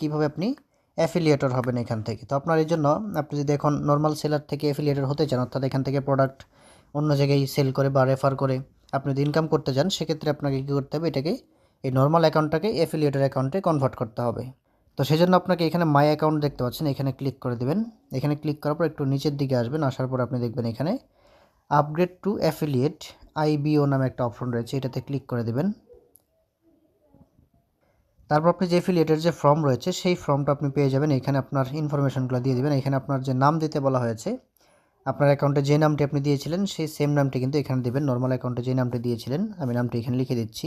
কীভাবে আপনি অ্যাফিলিয়েটর হবেন এখান থেকে। তো আপনার এই জন্য আপনি যদি এখন নর্মাল সেলার থেকে অ্যাফিলিয়েটর হতে চান, অর্থাৎ এখান থেকে প্রোডাক্ট অন্য জায়গায় সেল করে বা রেফার করে আপনি যদি ইনকাম করতে চান সেক্ষেত্রে আপনাকে কী করতে হবে? এটাকে এই নর্মাল অ্যাকাউন্টটাকে অ্যাফিলিয়েটর অ্যাকাউন্টে কনভার্ট করতে হবে। তো সেই জন্য আপনাকে এখানে মাই অ্যাকাউন্ট দেখতে পাচ্ছেন, এখানে ক্লিক করে দেবেন। এখানে ক্লিক করার পর একটু নিচের দিকে আসবেন, আসার পর আপনি দেখবেন এখানে আপগ্রেড টু অ্যাফিলিয়েট আইবিও নামে একটা অপশন রয়েছে, এটাতে ক্লিক করে দেবেন। তারপর আপনি যে অ্যাফিলিয়েটের যে ফর্ম রয়েছে, সেই ফর্মটা আপনি পেয়ে যাবেন। এখানে আপনার ইনফরমেশনগুলো দিয়ে দেবেন। এখানে আপনার যে নাম দিতে বলা হয়েছে, আপনার অ্যাকাউন্টে যে নামটি আপনি দিয়েছিলেন, সেই সেম নামটি কিন্তু এখানে দেবেন। নর্মাল অ্যাকাউন্টে যে নামটি দিয়েছিলেন, আমি নামটি এখানে লিখে দিচ্ছি।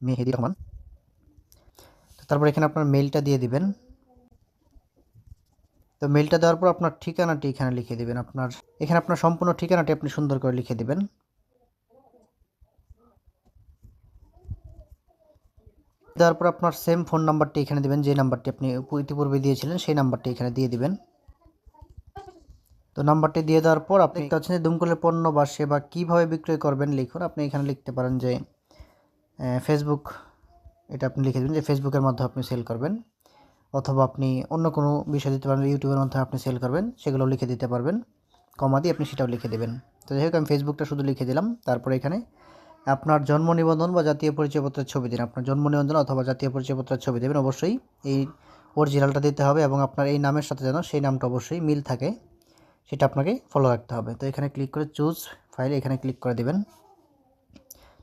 মেহেদি রহমান। তো তারপর এখানে আপনার মেলটা দিয়ে দিবেন। তো মেলটা দেওয়ার পর আপনার ঠিকানাটি এখানে লিখে দিবেন। আপনার, এখানে আপনার সম্পূর্ণ ঠিকানাটি আপনি সুন্দর করে লিখে দিবেন। দেওয়ার পর আপনার সেম ফোন নাম্বারটি এখানে দেবেন, যে নাম্বারটি আপনি ইতিপূর্বে দিয়েছিলেন সেই নাম্বারটি এখানে দিয়ে দিবেন। তো নাম্বারটি দিয়ে দেওয়ার পর আপনি দেখতে পাচ্ছেন যে দুমকলের পণ্য বা সেবা কীভাবে বিক্রয় করবেন লিখুন। আপনি এখানে লিখতে পারেন যে ফেসবুক এটা আপনি লিখে দেবেন যে ফেসবুকের মাধ্যমে আপনি সেল করবেন। অথবা আপনি অন্য কোনো বিষয় দিতে পারেন ইউটিউবের মাধ্যমে আপনি সেল করবেন, সেগুলো লিখে দিতে পারবেন। কমা দিয়ে আপনি সেটাও লিখে দেবেন। তো যাই হোক, আমি ফেসবুকটা শুধু লিখে দিলাম। তারপরে এখানে আপনার জন্ম নিবন্ধন বা জাতীয় পরিচয়পত্রের ছবি দিন। আপনার জন্ম নিবন্ধন অথবা জাতীয় পরিচয়পত্রের ছবি দেবেন। অবশ্যই এই অরিজিনালটা দিতে হবে এবং আপনার এই নামের সাথে যেন সেই নামটা অবশ্যই মিল থাকে, সেটা আপনাকে ফলো রাখতে হবে। তো এখানে ক্লিক করে চুজ ফাইল এখানে ক্লিক করে দেবেন।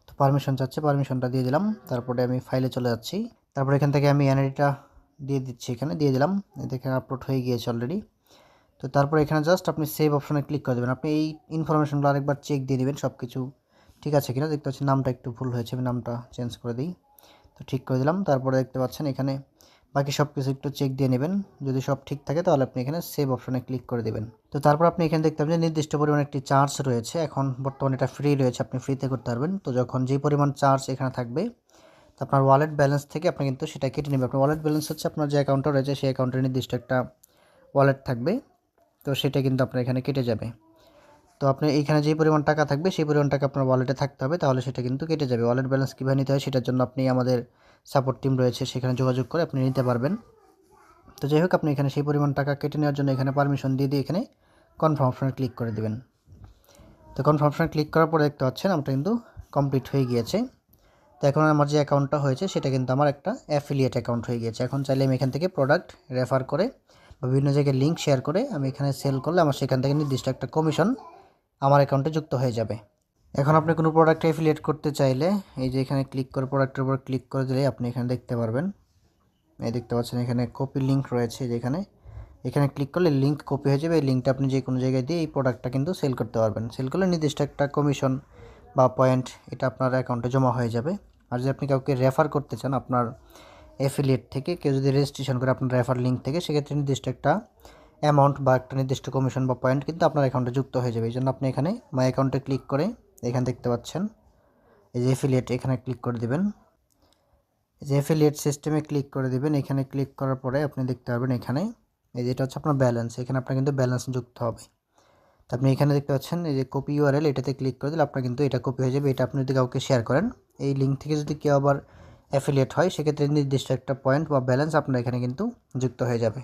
তো পারমিশন চাচ্ছে পারমিশনটা দিয়ে দিলাম। তারপরে আমি ফাইলে চলে যাচ্ছি। তারপরে এখান থেকে আমি এনআইডিটা দিয়ে দিচ্ছি এখানে, দিয়ে দিলাম। এখানে আপলোড হয়ে গিয়েছে অলরেডি তো তারপর এখানে জাস্ট আপনি সেভ অপশনে ক্লিক করে দেবেন। আপনি এই ইনফরমেশনগুলো আরেকবার চেক দিয়ে দেবেন সব কিছু ঠিক আছে কিনা? দেখতে পাচ্ছি নামটা একটু ভুল হয়েছে, আমি নামটা চেঞ্জ করে দিই। তো ঠিক করে দিলাম, তারপরে দেখতে পাচ্ছেন এখানে বাকি সব কিছু একটু চেক দিয়ে নেবেন। যদি সব ঠিক থাকে তাহলে আপনি এখানে সেভ অপশনে ক্লিক করে দেবেন। তো তারপর আপনি এখানে দেখতে পাবেন যে নির্দিষ্ট পরিমাণ একটি চার্জ রয়েছে। এখন বর্তমানে এটা ফ্রি রয়েছে, আপনি ফ্রিতে করতে পারবেন। তো যখন যে পরিমাণ চার্জ এখানে থাকবে, তো আপনার ওয়ালেট ব্যালেন্স থেকে আপনি কিন্তু সেটা কেটে নেবে আপনার ওয়ালেট ব্যালেন্স হচ্ছে আপনার যে অ্যাকাউন্টটা রয়েছে, সেই অ্যাকাউন্টের নির্দিষ্ট একটা ওয়ালেট থাকবে। তো সেটা কিন্তু আপনার এখানে কেটে যাবে। তো আপনি এইখানে যে পরিমাণ টাকা থাকবে, সেই পরিমাণ টাকা আপনার ওয়ালেটে থাকতে হবে। তাহলে সেটা কিন্তু কেটে যাবে। ওয়ালেট ব্যালেন্স কীভাবে নিতে হয়, সেটার জন্য আপনি আমাদের সাপোর্ট টিম রয়েছে, সেখানে যোগাযোগ করে আপনি নিতে পারবেন। তো যাই হোক, আপনি এখানে সেই পরিমাণ টাকা কেটে নেওয়ার জন্য এখানে পারমিশন দিয়ে দিয়ে এখানে কনফার্ম অপশনে ক্লিক করে দেবেন। তো কনফার্ম অপশনে ক্লিক করার পরে দেখতে পাচ্ছেন আমরা কিন্তু কমপ্লিট হয়ে গিয়েছে। তো এখন আমার যে অ্যাকাউন্টটা হয়েছে, সেটা কিন্তু আমার একটা অ্যাফিলিয়েট অ্যাকাউন্ট হয়ে গিয়েছে। এখন চাইলে আমি এখান থেকে প্রোডাক্ট রেফার করে বিভিন্ন জায়গায় লিঙ্ক শেয়ার করে আমি এখানে সেল করলে আমার সেখান থেকে নির্দিষ্ট একটা কমিশন আমার অ্যাকাউন্টে যুক্ত হয়ে যাবে। এখন আপনি কোনো প্রোডাক্ট অ্যাফিলিয়েট করতে চাইলে, এই যে এখানে ক্লিক করে প্রোডাক্টের উপর ক্লিক করে দিলে আপনি এখানে দেখতে পারবেন। এই দেখতে পাচ্ছেন এখানে কপি লিঙ্ক রয়েছে যেখানে এখানে। ক্লিক করলে লিঙ্ক কপি হয়ে যাবে। এই লিঙ্কটা আপনি যে কোনো জায়গায় দিয়ে এই প্রোডাক্টটা কিন্তু সেল করতে পারবেন। সেল করলে নির্দিষ্ট একটা কমিশন বা পয়েন্ট এটা আপনার অ্যাকাউন্টে জমা হয়ে যাবে। আর যদি আপনি কাউকে রেফার করতে চান আপনার অ্যাফিলিয়েট থেকে, কেউ যদি রেজিস্ট্রেশন করে আপনার রেফার লিঙ্ক থেকে, সেক্ষেত্রে নির্দিষ্ট একটা অ্যামাউন্ট বা একটা নির্দিষ্ট কমিশন বা পয়েন্ট কিন্তু আপনার অ্যাকাউন্টে যুক্ত হয়ে যাবে। এই জন্য আপনি এখানে মাই অ্যাকাউন্টে ক্লিক করে এখানে দেখতে পাচ্ছেন, এই যে অ্যাফিলিয়েট এখানে ক্লিক করে দেবেন। যে অ্যাফিলিয়েট সিস্টেমে ক্লিক করে দেবেন, এখানে ক্লিক করার পরে আপনি দেখতে পারবেন এখানে, এই যেটা হচ্ছে আপনার ব্যালেন্স এখানে আপনার কিন্তু ব্যালেন্স যুক্ত হবে। তো আপনি এখানে দেখতে পাচ্ছেন, এই যে কপি ইউআরএল এটাতে ক্লিক করে দিলে আপনার কিন্তু এটা কপি হয়ে যাবে। এটা আপনি যদি কাউকে শেয়ার করেন, এই লিঙ্ক থেকে যদি কেউ আবার অ্যাফিলিয়েট হয়, সেক্ষেত্রে নির্দিষ্ট একটা পয়েন্ট বা ব্যালেন্স আপনার এখানে কিন্তু যুক্ত হয়ে যাবে।